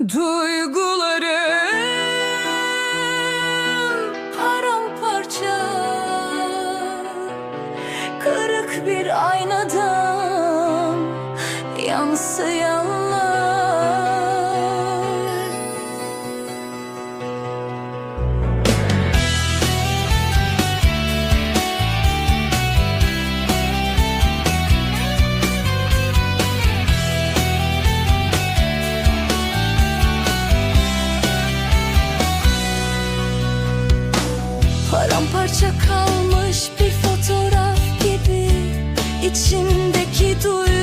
Duygularım paramparça. Kırık bir aynadan yansıyanlar Paramparça kalmış bir fotoğraf gibi içimdeki duygular